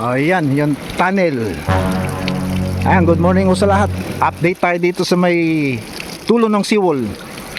Ayan, yung tunnel. Ayan, good morning ho sa lahat. Update tayo dito sa may tulo ng seawall.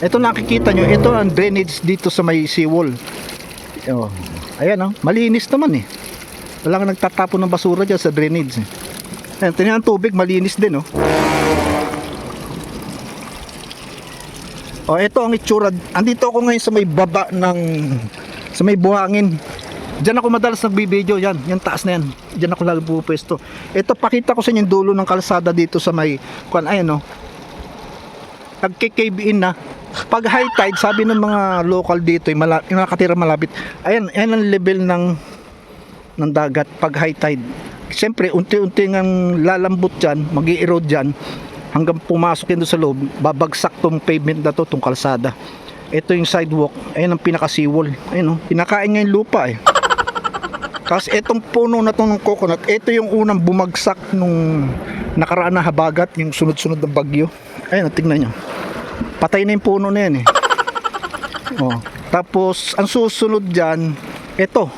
Ito nakikita nyo, ito ang drainage dito sa may seawall. Oh, ayan oh, malinis naman eh. Wala nga nagtatapon ng basura dyan sa drainage. eh. Ayan, tingnan ang tubig, malinis din oh. Oh, ito ang itsura. Andito ako ngayon sa may baba ng sa may buhangin. Diyan ako madalas nagbibideo yan, yung taas na yan. Diyan ako lagi pupwesto. Ito pakita ko sa inyo dulo ng kalsada dito sa may kuan ayan oh. Nagke-cave in na. Pag high tide, sabi ng mga local dito, yung, mala, yung nakatira malapit, ayan, ayan ang level ng ng dagat pag high tide. Siyempre, unti-unti ngang lalambot dyan, mag erode dyan, hanggang pumasok yun sa loob, babagsak tong pavement na to, tong kalsada. Ito yung sidewalk, ayun ang pinaka-seawall. Ayun oh, pinakain nga yung lupa eh. Kasi itong puno na to ng coconut, ito yung unang bumagsak nung nakaraan na habagat, yung sunod-sunod na bagyo. Ayun, oh, tingnan nyo. Patay na yung puno na yan eh. Oh. Tapos, ang susunod dyan, ito.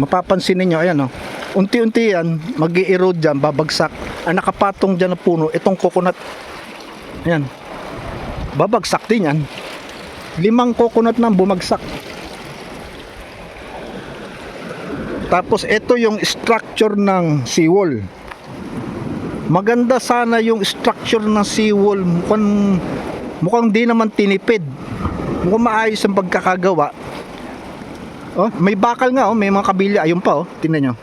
Mapapansin ninyo, ayan oh. Unti-unti yan, mag erode dyan, babagsak. Ang nakapatong dyan na puno, itong coconut. Ayan. Babagsak din yan. Limang coconut na bumagsak. Tapos ito yung structure ng seawall. Maganda sana yung structure ng seawall. Mukhang, mukhang di naman tinipid. Mukhang maayos ang pagkakagawa. Oh, may bakal nga oh, may mga kabilya. Ayun pa oh, tingnan nyo.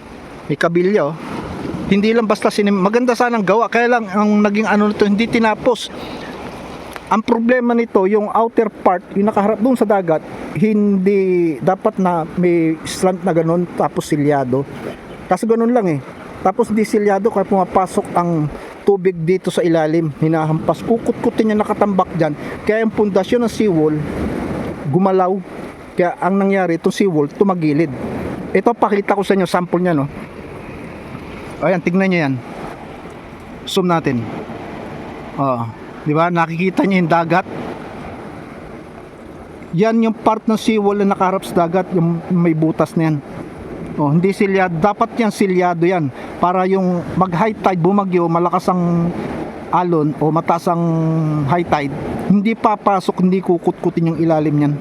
May kabilya oh. Hindi lang basta sinim. Maganda sana ang gawa. Kaya lang ang naging ano nito hindi tinapos. Ang problema nito, yung outer part, yung nakaharap doon sa dagat, hindi dapat na may slant na ganun tapos silyado. Kasi ganun lang eh. Tapos hindi silyado kaya pumapasok ang tubig dito sa ilalim, hinahampas. Kukut-kutin niya nakatambak dyan. Kaya yung pundasyon ng seawall, gumalaw. Kaya ang nangyari, itong seawall, tumagilid. Ito, pakita ko sa inyo, sample niya, no? Ayan, tignan niyo yan. Zoom natin. Oo. Di ba? Nakikita niyo yung dagat. Yan yung part ng seawall na nakaharap sa dagat, yung may butas na yan. Oh, hindi silyado. Dapat yan silyado yan. Para yung mag high tide, bumagyo, malakas ang alon o mataas ang high tide, hindi papasok, hindi kukut-kutin yung ilalim yan.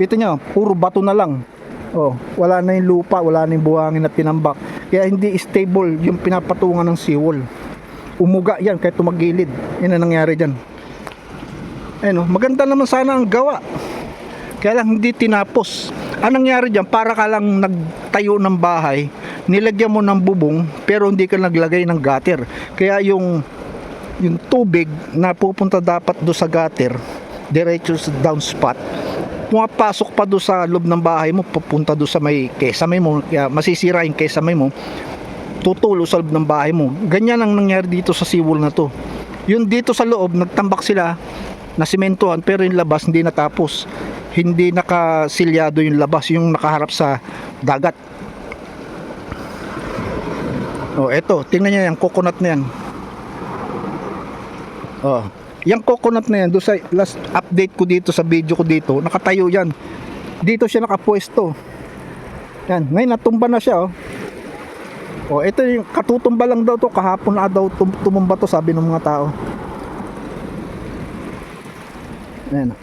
Ito nyo, puro bato na lang. Oh, wala na yung lupa, wala na yung buhangin at tinambak. Kaya hindi stable yung pinapatungan ng seawall. Umuga yan kahit tumagilid. Yan ang nangyari dyan. Ayun, oh, maganda naman sana ang gawa. Kaya lang hindi tinapos. Ang nangyari dyan, para ka lang nagtayo ng bahay, nilagyan mo ng bubong, pero hindi ka naglagay ng gutter. Kaya yung yung tubig na pupunta dapat do sa gutter, diretso sa downspout, pumapasok pa do sa loob ng bahay mo, pupunta do sa may kesame mo, kaya masisira yung kesame mo, tutulo sa loob ng bahay mo. Ganyan ang nangyari dito sa seawall na to. Yung dito sa loob, nagtambak sila na simentohan pero yung labas hindi natapos. Hindi nakasilyado yung labas, yung nakaharap sa dagat. Oh, eto, tingnan niyo yung coconut na yan. Oh, yung coconut na yan, doon sa last update ko dito sa video ko dito, nakatayo yan. Dito siya nakapwesto. Yan, ngayon natumba na siya oh. Oh, ito yung katutumba lang daw to, kahapon na daw tum- tumumba to sabi ng mga tao. Ayan.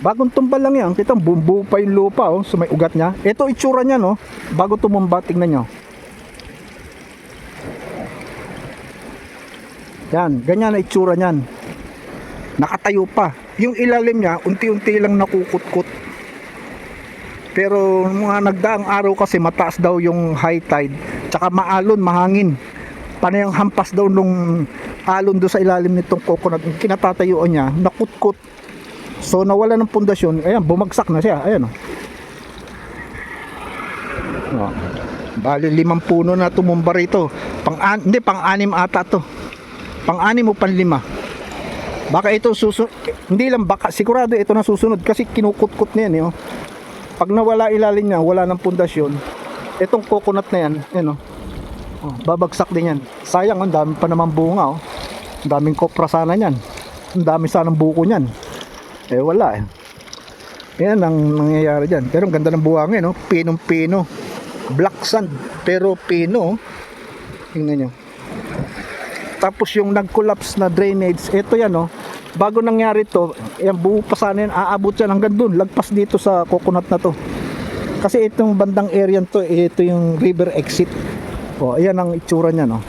Bagong tumba lang yan. Kita bumbu pa yung lupa oh, sa may ugat niya. Ito itsura niya no. Bago tumumba, tingnan nyo. Yan, ganyan na itsura niyan. Nakatayo pa. Yung ilalim niya, unti-unti lang nakukutkot. Pero mga nagdaang araw kasi mataas daw yung high tide. Tsaka maalon, mahangin. Panayang hampas daw nung alon do sa ilalim nitong coconut. Kinatatayuan niya, nakutkot. So nawala ng pundasyon. Ayan, bumagsak na siya. Ayan oh. Oh. Bali limang puno na tumumba rito. Pang hindi pang-anim ata to. Pang-anim o pang-lima. Baka ito susunod, hindi lang baka, sigurado ito na susunod kasi kinukutkot na yan, eh, oh. Pag nawala ilalim niya, wala ng pundasyon, itong coconut na yan, yan, oh. Oh, babagsak din yan. Sayang, ang dami pa naman bunga, oh. Ang daming kopra sana niyan. Ang dami sanang buko niyan. Eh, wala, eh. Yan ang nangyayari dyan. Pero ang ganda ng buhangin, no? Pinong-pino. black sand pero pino. oh. Tingnan nyo. Tapos yung nag-collapse na drainage, ito yan oh. Bago nangyari to, yan buo pa sana yan, aabot yan hanggang dun, lagpas dito sa coconut na to. Kasi itong bandang area to, ito yung river exit. O, ayan ang itsura niya no.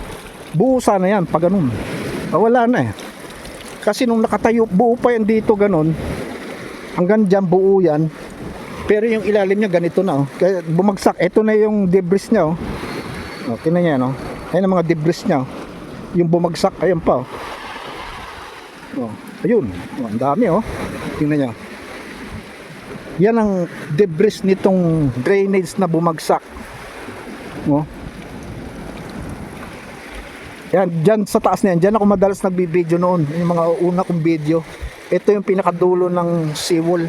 Buo sana yan, pag ganun. Ah, wala na eh. Kasi nung nakatayo, buo pa yan dito ganun. Hanggang dyan, buo yan. Pero yung ilalim niya ganito na oh. Kaya bumagsak. Ito na yung debris niya oh. Oh, tingnan niya no. Ayan ang mga debris niya oh. Yung bumagsak, ayan pa oh. Oh, ayun. Oh, ang dami oh. Tingnan niya. Yan ang debris nitong drainage na bumagsak. Oh. Yan, dyan sa taas na yan. Dyan ako madalas nagbibideo noon. Yung mga una kong video. Ito yung pinakadulo ng seawall.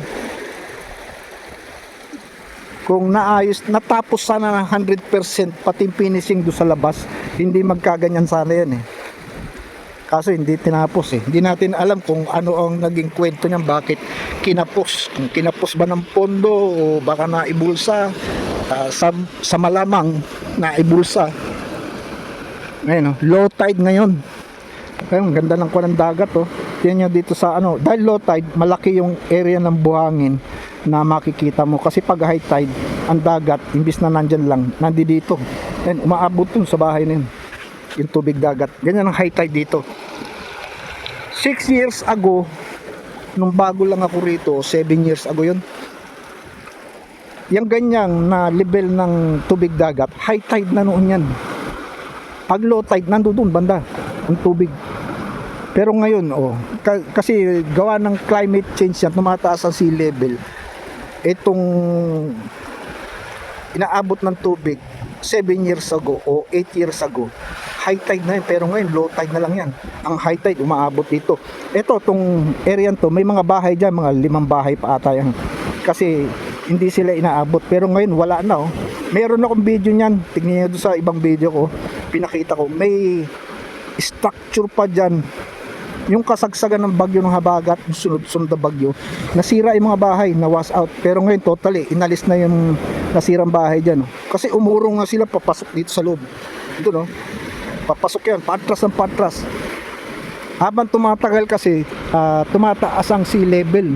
Kung naayos, natapos sana ng 100% pati finishing do sa labas, hindi magkaganyan sana yan eh. Kaso hindi tinapos eh. Hindi natin alam kung ano ang naging kwento niyan, bakit kinapos. Kung kinapos ba ng pondo o baka naibulsa. Ah, sa, sa malamang naibulsa. Ngayon, oh, low tide ngayon. Kaya ang ganda ng kuwan ng dagat oh. Tingnan nyo dito sa ano, dahil low tide, malaki yung area ng buhangin na makikita mo. Kasi pag high tide, ang dagat, imbis na nandyan lang, nandi dito. Yan, umaabot dun sa bahay na yun. Yung tubig dagat. Ganyan ang high tide dito. Six years ago, nung bago lang ako rito, seven years ago yun, yung ganyang na level ng tubig dagat, high tide na noon yan. Pag low tide, nandoon banda ang tubig. Pero ngayon, oh, ka- kasi gawa ng climate change yan, tumataas ang sea level. Itong inaabot ng tubig 7 years ago o 8 years ago, high tide na yan. Pero ngayon, low tide na lang yan. Ang high tide, umaabot dito. Ito, tong area to, may mga bahay dyan, mga limang bahay pa ata yan. Kasi hindi sila inaabot. Pero ngayon, wala na. Oh. Meron akong video niyan. Tingnan doon sa ibang video ko. Pinakita ko. May structure pa dyan. Yung kasagsagan ng bagyo ng habagat, sunod-sunod na bagyo, nasira yung mga bahay, na wash out. Pero ngayon, totally, inalis na yung nasirang bahay dyan. oh. Kasi umurong nga sila papasok dito sa loob. Ito no, papasok yan, patras ng patras. Habang tumatagal kasi, ah, tumataas ang sea level.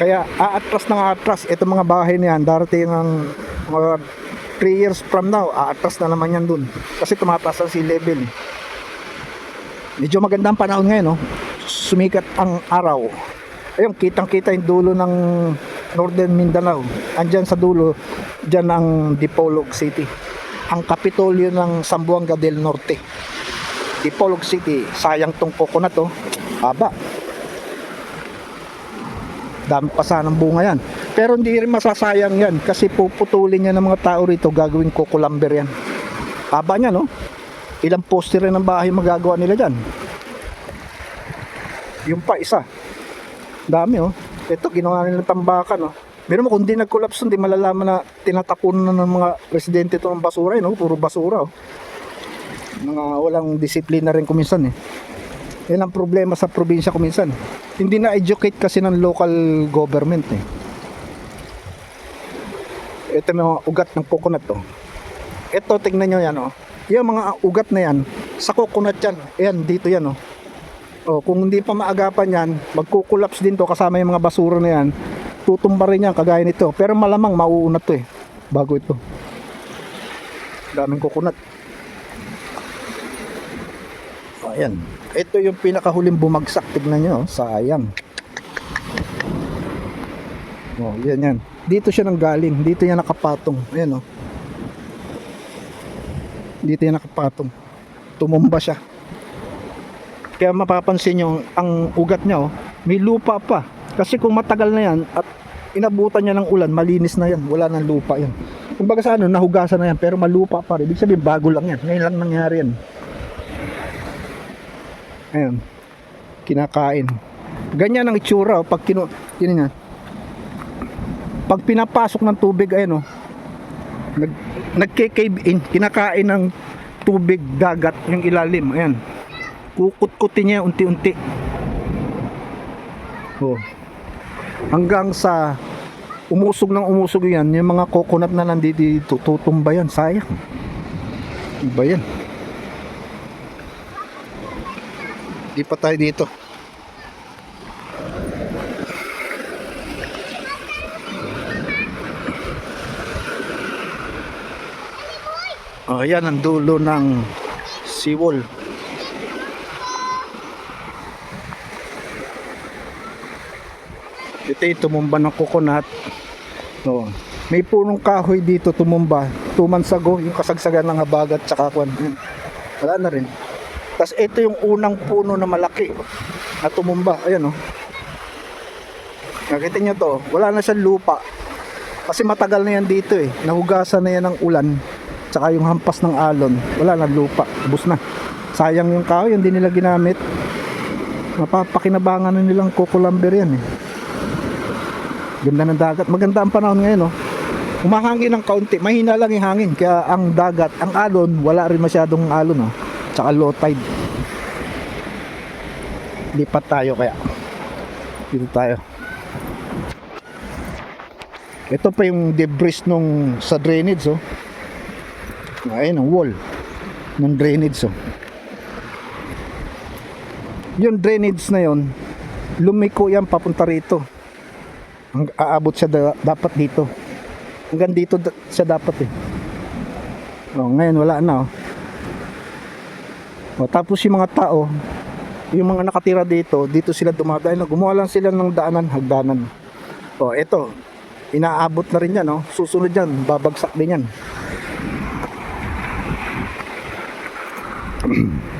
Kaya aatras ng aatras itong mga bahay na yan darating ang mga 3 years from now aatras na naman yan dun kasi tumataas ang sea level medyo magandang panahon ngayon no? sumikat ang araw ayun kitang kita yung dulo ng Northern Mindanao andyan sa dulo dyan ang Dipolog City ang kapitolyo ng Sambuanga del Norte Dipolog City sayang tong coconut to haba dami pa sanang bunga yan. Pero hindi rin masasayang yan kasi puputulin niya ng mga tao rito gagawin coco lumber yan. Haba niya no? Ilang poste rin ng bahay magagawa nila dyan. Yung pa isa. Dami oh. Ito ginawa nila tambakan oh. Meron mo kung di nag-collapse hindi malalaman na tinatapunan na ng mga residente ito ng basura eh, no? Puro basura oh. Mga walang disiplina rin kuminsan eh. Yan ang problema sa probinsya kuminsan. Hindi na-educate kasi ng local government eh. Ito may mga ugat ng coconut to. Ito, tingnan nyo yan oh. Yung mga ugat na yan, sa coconut yan. Ayan, dito yan oh. Oh, kung hindi pa maagapan yan, magkukulaps din to kasama yung mga basura na yan. Tutumba rin yan kagaya nito. Pero malamang mauunat to eh. Bago ito. Daming coconut. Ayan. Ito yung pinakahuling bumagsak. Tignan nyo. oh. Sayang. Oh, yan yan. Dito siya nang galing. Dito yan nakapatong. Ayan oh. Dito yan nakapatong. Tumumba siya. Kaya mapapansin nyo, ang ugat niya oh, may lupa pa. Kasi kung matagal na yan at inabutan niya ng ulan, malinis na yan. Wala nang lupa yan. Kumbaga sa ano, nahugasan na yan pero malupa pa rin. Ibig sabihin bago lang yan. Ngayon lang nangyari yan. Ayan. Kinakain. Ganyan ang itsura oh, pag kinu yun nga. Pag pinapasok ng tubig ayan oh. Nag nagke-cave in, kinakain ng tubig dagat yung ilalim. Ayan. Kukut-kutin niya unti-unti. Oh. Hanggang sa umusog ng umusog yan, yung mga coconut na nandito dito, tutumba yan, sayang. Iba yan. Di pa tayo dito. Oh, yan ang dulo ng seawall. Ito yung tumumba ng coconut. Oh. May punong kahoy dito tumumba. Two months ago, yung kasagsagan ng habagat tsaka kwan. Wala na rin. Tapos ito yung unang puno na malaki na tumumba. Ayan oh. Nakita nyo to, wala na siyang lupa. Kasi matagal na yan dito eh. Nahugasan na yan ng ulan. Tsaka yung hampas ng alon. Wala na lupa. Bus na. Sayang yung kahoy, hindi nila ginamit. Mapapakinabangan na nilang kukulamber yan eh. Ganda ng dagat. Maganda ang panahon ngayon, no? Humahangin ng kaunti. Mahina lang yung hangin. Kaya ang dagat, ang alon, wala rin masyadong alon, no? Tsaka low tide. Lipat tayo kaya. Dito tayo. Ito pa yung debris nung sa drainage, oh. Ayun, ang wall ng drainage, oh. Yung drainage na yon, lumiko yan papunta rito. Ang aabot siya da- dapat dito. Hanggang dito da- siya dapat eh. Oh, ngayon wala na oh. oh. Tapos yung mga tao, yung mga nakatira dito, dito sila dumadaan. Gumawa lang sila ng daanan, hagdanan. Oh, ito. Inaabot na rin yan, oh. Susunod yan, babagsak din yan.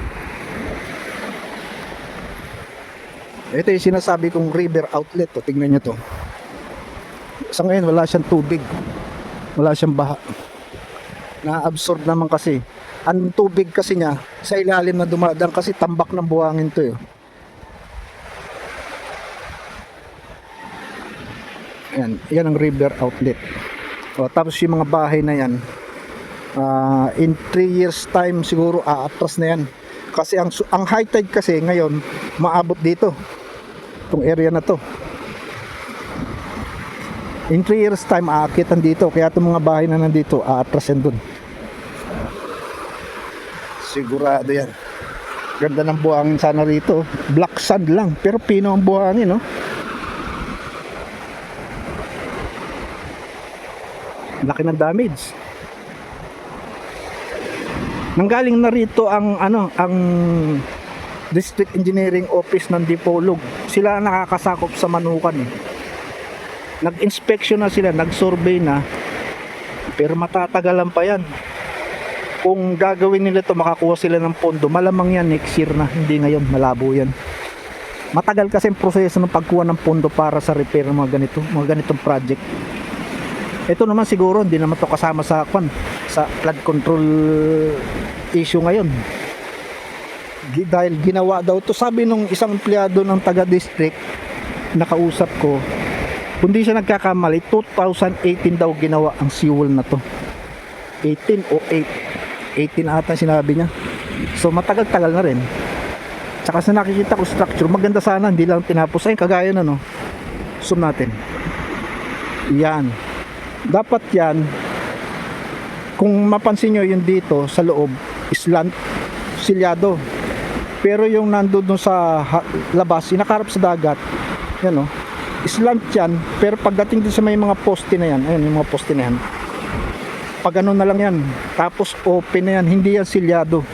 Ito yung sinasabi kong river outlet. Oh. Tingnan nyo to. Sa ngayon, wala siyang tubig. Wala siyang baha. Na-absorb naman kasi. Ang tubig kasi niya, sa ilalim na dumadang kasi tambak ng buhangin to. Eh. Yan, yan ang river outlet. O, tapos yung mga bahay na yan, ah, in 3 years time siguro aatras na yan. Kasi ang, ang high tide kasi ngayon, maabot dito. Itong area na to. In 3 years time, aakitan dito. Kaya itong mga bahay na nandito, aatras yan dun. Sigurado yan. Ganda ng buhangin sana rito. Black sand lang. Pero pino ang buhangin, no? Laki ng damage. Nanggaling na rito ang ano, ang District Engineering Office ng Dipolog. Sila nakakasakop sa Manukan. Eh. Nag-inspection na sila, nag-survey na. Pero matatagalan pa yan. Kung gagawin nila to makakuha sila ng pondo, malamang yan next year na, hindi ngayon, malabo yan. Matagal kasi ang proseso ng pagkuha ng pondo para sa repair ng mga ganito, mga ganitong project. Ito naman siguro hindi naman to kasama sa kwan, sa flood control issue ngayon. Dahil ginawa daw to sabi nung isang empleyado ng taga district nakausap ko kundi siya nagkakamali 2018 daw ginawa ang seawall na to. 18 o 8 18 ata sinabi niya. So matagal-tagal na rin. Tsaka sa nakikita ko structure maganda sana hindi lang tinapos. Ay kagaya na no? Zoom natin. Yan. Dapat yan kung mapansin nyo yung dito sa loob slant silyado. Pero yung dun sa labas inakarap sa dagat. Yan o slant yan pero pagdating din sa may mga poste na yan ayun yung mga poste na yan. Pag ano na lang yan tapos open na yan hindi yan silyado.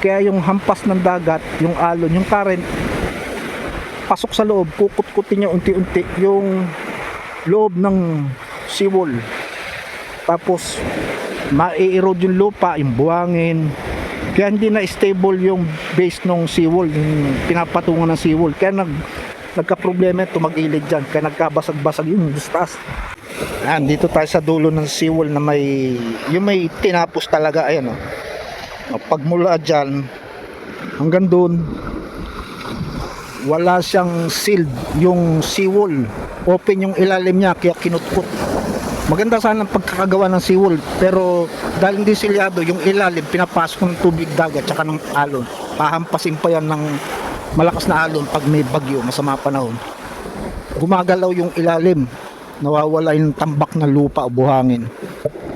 Kaya yung hampas ng dagat yung alon yung current pasok sa loob kukut-kutin niya unti-unti yung loob ng seawall. Tapos mai-erode yung lupa yung buhangin kaya hindi na stable yung base ng seawall yung pinapatungan ng seawall. Kaya nag nagka-problema ito mag-ilid dyan. Kaya nagkabasag-basag yung taas Ayan, dito tayo sa dulo ng seawall na may yung may tinapos talaga ayan oh. O, pag mula dyan hanggang doon wala siyang sealed yung seawall. Open yung ilalim niya kaya kinutkot. Maganda sana ang pagkakagawa ng seawall pero dahil hindi silyado yung ilalim pinapasok ng tubig dagat tsaka ng alon. Pahampasin pa yan ng malakas na alon pag may bagyo masama panahon gumagalaw yung ilalim nawawala yung tambak ng lupa o buhangin.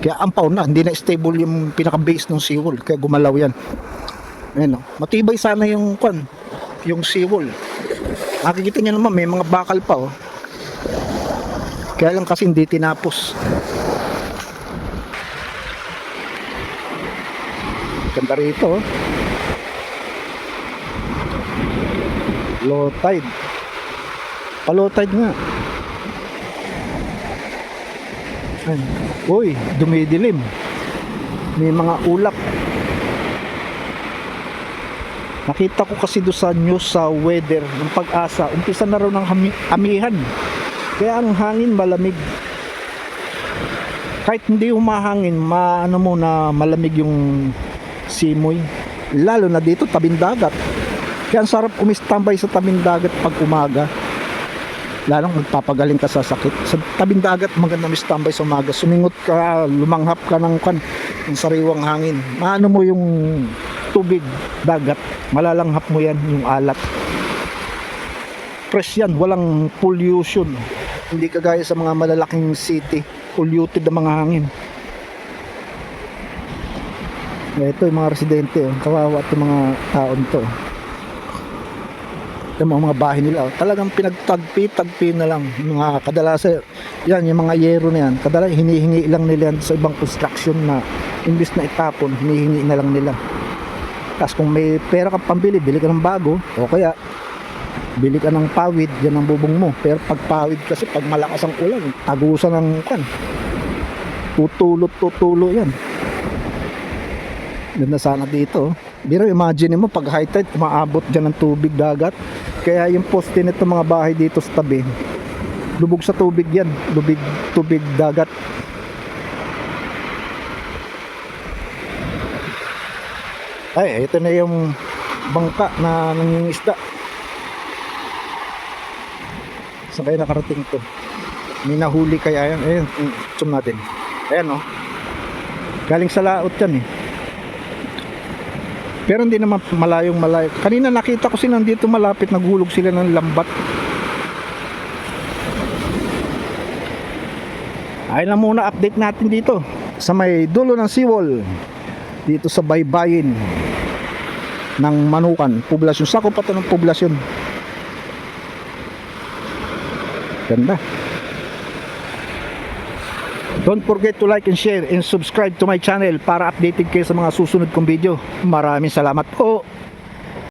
Kaya ampaw na, hindi na stable yung pinaka-base ng seawall, kaya gumalaw yan. Ayan o, matibay sana yung kwan, yung seawall. Nakikita niyo naman, may mga bakal pa oh. Kaya lang kasi hindi tinapos. Ganda rito oh. Low tide. Pa-low tide nga. Ay, uy, dumidilim. May mga ulap. Nakita ko kasi doon sa news sa weather ng pag-asa, umpisa na raw ng amihan. Kaya ang hangin malamig. Kahit hindi humahangin, maano mo na malamig yung simoy. Lalo na dito, tabing dagat. Kaya ang sarap umistambay sa tabing dagat pag umaga. Lalong magpapagaling ka sa sakit. Sa tabing dagat, maganda umistambay sa umaga. Sumingot ka, lumanghap ka ng kan, ng sariwang hangin. Maano mo yung tubig, dagat, malalanghap mo yan, yung alat. Fresh yan, walang pollution. Hindi kagaya sa mga malalaking city, polluted ang mga hangin. Ito yung mga residente, oh. kawawa itong mga taon to. Ito mga, mga bahay nila, oh. talagang pinagtagpi-tagpi na lang. Mga kadalasan, yan, yung mga yero na yan, kadalasan hinihingi lang nila yan sa ibang construction na imbis na itapon, hinihingi na lang nila. Tapos kung may pera ka pambili, bili ka ng bago, o kaya bili ka ng pawid, yan ang bubong mo. Pero pag pawid kasi, pag malakas ang ulan, tagusan ng kan. Tutulot, tutulo yan. Ganda sana dito. oh. Biro, imagine mo, pag high tide, umaabot dyan ng tubig dagat. Kaya yung poste nito mga bahay dito sa tabi, lubog sa tubig yan. Lubig, tubig, dagat. Ay, ito na yung bangka na nangingisda. Saan kayo nakarating to? May nahuli kaya yan. Ayan, zoom natin. Ayan oh. Galing sa laot yan eh. Pero hindi naman malayong malayo. Kanina nakita ko sila dito malapit, naghulog sila ng lambat. Ay na muna update natin dito sa may dulo ng seawall dito sa baybayin ng Manukan, poblasyon. Sako pa ng poblasyon. Ganda. Don't forget to like and share and subscribe to my channel para updated kayo sa mga susunod kong video. Maraming salamat po.